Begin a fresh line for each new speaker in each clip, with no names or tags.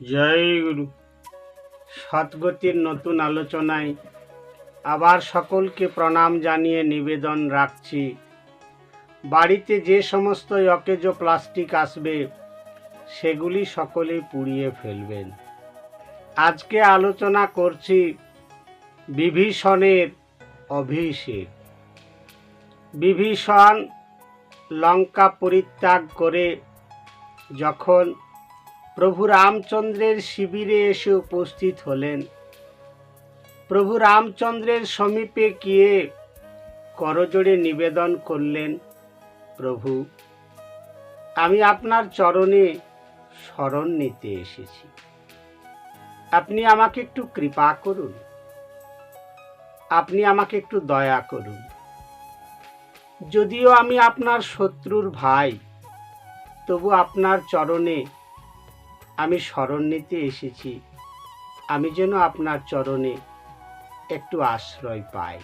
জয় গুরু। সদ্গতির নতুন আলোচনায় আবার সকলকে প্রণাম জানিয়ে নিবেদন রাখছি। বাড়িতে যে সমস্ত অকেজ প্লাস্টিক আসবে, সেগুলি সকলেই পুড়িয়ে ফেলবেন। আজকে আলোচনা করছি বিভীষণের অভিষেক। বিভীষণ লঙ্কা পরিত্যাগ করে যখন প্রভু রামচন্দ্রের শিবিরে এসে উপস্থিত হলেন। প্রভু রামচন্দ্রের সমীপে গিয়ে করজোড়ে নিবেদন করলেন, প্রভু, আমি আপনার চরণে শরণ নিতে এসেছি। আপনি আমাকে একটু কৃপা করুন। আপনি আমাকে একটু দয়া করুন। যদিও আমি আপনার শত্রুর ভাই, তবু আপনার চরণে আমি শরণ নিতে এসেছি। আমি যেন আপনার চরণে একটু আশ্রয় পাই।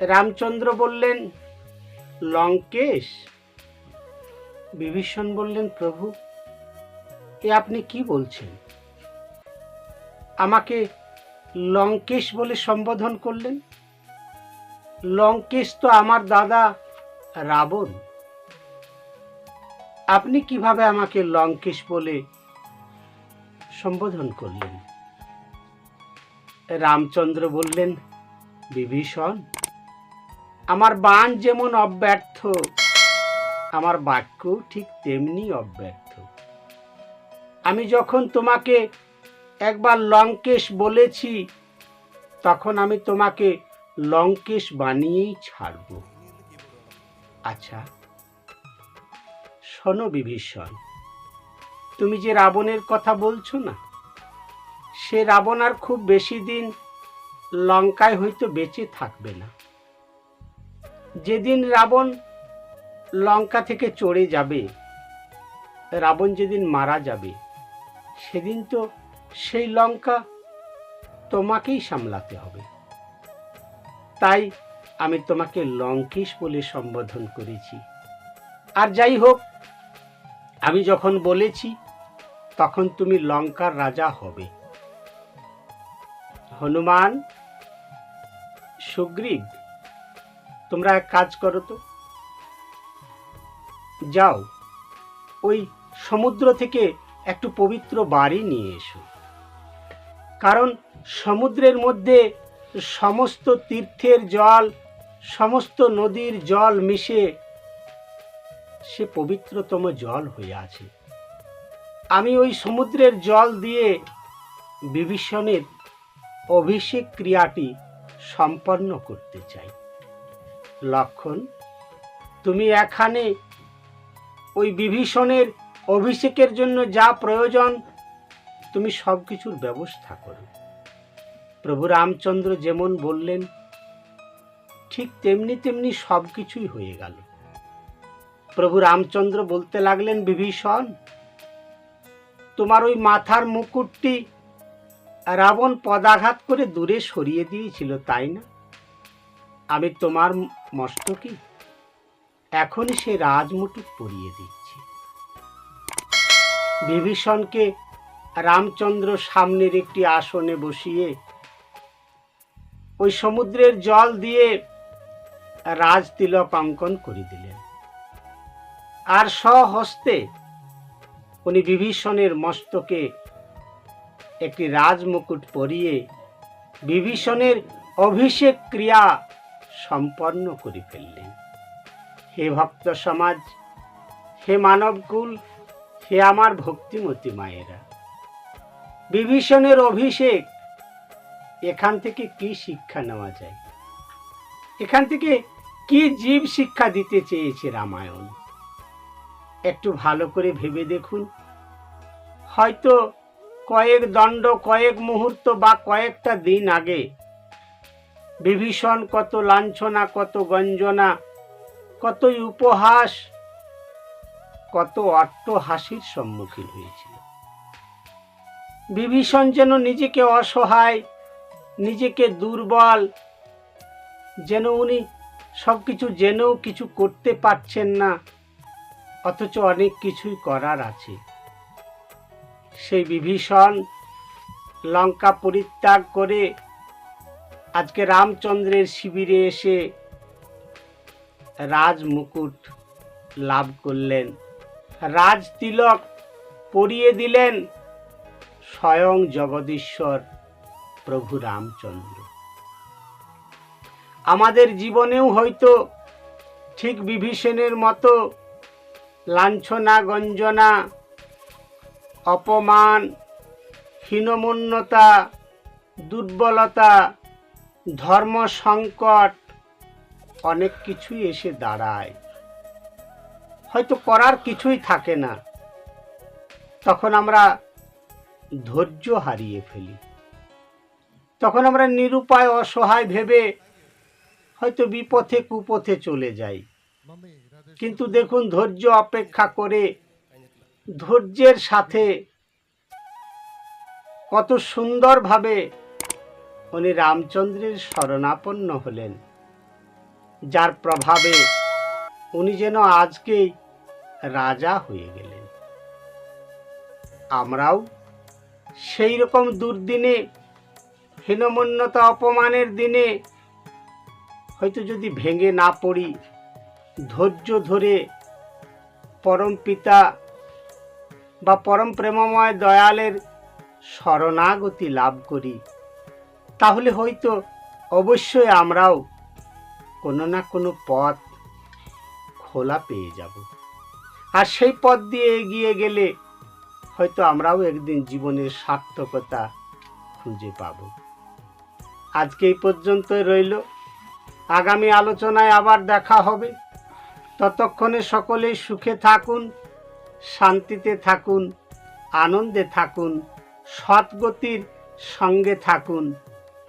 রামচন্দ্র বললেন, লঙ্কেশ? বিভীষণ বললেন, প্রভু, এ আপনি কি বলছেন? আমাকে লঙ্কেশ বলে সম্বোধন করলেন? লঙ্কেশ তো আমার দাদা রাবণ। আপনি কীভাবে আমাকে লঙ্কেশ বলে সম্বোধন করলেন? রামচন্দ্র বললেন, বিভীষণ, আমার বাণ যেমন অব্যর্থ, আমার বাক্য ঠিক তেমনি অব্যর্থ। আমি যখন তোমাকে একবার লঙ্কেশ বলেছি, তখন আমি তোমাকে লঙ্কেশ বানিয়েই ছাড়ব। আচ্ছা শোনো বিভীষণ। তুমি যে রাবণের কথা বলছো না, সে রাবণ আর খুব বেশি দিন লঙ্কায় হয়তো বেঁচে থাকবে না। যেদিন রাবণ লঙ্কা থেকে চড়ে যাবে, রাবণ যেদিন মারা যাবে, সেদিন তো সেই লঙ্কা তোমাকেই সামলাতে হবে। তাই আমি তোমাকে লঙ্কেশ বলে সম্বোধন করেছি। আর যাই হোক আমি যখন বলেছি, তখন তুমি লঙ্কার রাজা হবে। হনুমান, সুগ্রীব, তোমরা এক কাজ করো তো। যাও, ওই সমুদ্র থেকে একটু পবিত্র বাড়ি নিয়ে এসো। কারণ সমুদ্রের মধ্যে সমস্ত তীর্থের জল, সমস্ত নদীর জল মিশে সে পবিত্রতম জল হয়ে আছে। আমি ওই সমুদ্রের জল দিয়ে বিভীষণের অভিষেক ক্রিয়াটি সম্পন্ন করতে চাই। লক্ষণ, তুমি এখানে ওই বিভীষণের অভিষেকের জন্য যা প্রয়োজন, তুমি সব কিছুর ব্যবস্থা করো। প্রভু রামচন্দ্র যেমন বললেন, ঠিক তেমনি তেমনি সব কিছুই হয়ে গেল। প্রভু রামচন্দ্র বলতে লাগলেন, বিভীষণ, তোমার ওই মাথার মুকুটটি রাবণ পদাঘাত করে দূরে সরিয়ে দিয়েছিল, তাই না? আমি তোমার মস্তকে এখনই সে রাজমুটুক পরিয়ে দিচ্ছি। বিভীষণকে রামচন্দ্র সামনের একটি আসনে বসিয়ে ওই সমুদ্রের জল দিয়ে রাজ তিলক অঙ্কন করে দিলেন। আর স্বহস্তে উনি বিভীষণের মস্তকে একটি রাজমুকুট পরিয়ে বিভীষণের অভিষেক ক্রিয়া সম্পন্ন করে ফেললেন। হে ভক্ত সমাজ, হে মানবকুল, হে আমার ভক্তিমতী মায়েরা, বিভীষণের অভিষেক, এখান থেকে কি শিক্ষা নেওয়া যায়? এখান থেকে কি জীব শিক্ষা দিতে চেয়েছে রামায়ণ? একটু ভালো করে ভেবে দেখুন। হয়তো কয়েক দণ্ড, কয়েক মুহূর্ত বা কয়েকটা দিন আগে বিভীষণ কত লাঞ্ছনা, কত গঞ্জনা, কতই উপহাস, কত অট্টহাসির সম্মুখীন হয়েছিল। বিভীষণ যেন নিজেকে অসহায়, নিজেকে দুর্বল, যেন উনি সব কিছু জেনেও কিছু করতে পারছেন না অথচ অনেক কিছুই করার আছে। সেই বিভীষণ লঙ্কা পরিত্যাগ করে আজকে রামচন্দ্রের শিবিরে এসে রাজ মুকুট লাভ করলেন। রাজ তিলক পরিয়ে দিলেন স্বয়ং জগদীশ্বর প্রভু রামচন্দ্র। আমাদের জীবনেও হয়তো ঠিক বিভীষণের মতো লাঞ্ছনা, গঞ্জনা, অপমান, হীনমন্যতা, দুর্বলতা, ধর্ম সংকট, অনেক কিছুই এসে দাঁড়ায়। হয়তো করার কিছুই থাকে না। তখন আমরা ধৈর্য হারিয়ে ফেলি। তখন আমরা নিরুপায়, অসহায় ভেবে হয়তো বিপথে কুপথে চলে যাই। কিন্তু দেখুন ধৈর্য অপেক্ষা করে ধৈর্যের সাথে কত সুন্দরভাবে উনি রামচন্দ্রের শরণাপন্ন হলেন, যার প্রভাবে উনি যেন আজকেই রাজা হয়ে গেলেন। আমরাও সেই রকম দুর্দিনে, হীনমন্যতা অপমানের দিনে হয়তো যদি ভেঙে না পড়ি ধৈর্য ধরে পরম পিতা বা পরম প্রেমময় দয়ালের শরণাগতি লাভ করি। তাহলে হয়তো অবশ্যই আমরাও কোনো না কোনো পথ খোলা পেয়ে যাব। আর সেই পথ দিয়ে এগিয়ে গেলে হয়তো আমরাও একদিন জীবনের সার্থকতা খুঁজে পাব। আজকে এই পর্যন্তই রইল। আগামী আলোচনায় আবার দেখা হবে। ততক্ষণে সকলেই সুখে থাকুন শান্তিতে থাকুন আনন্দে থাকুন সৎগতির সঙ্গে থাকুন।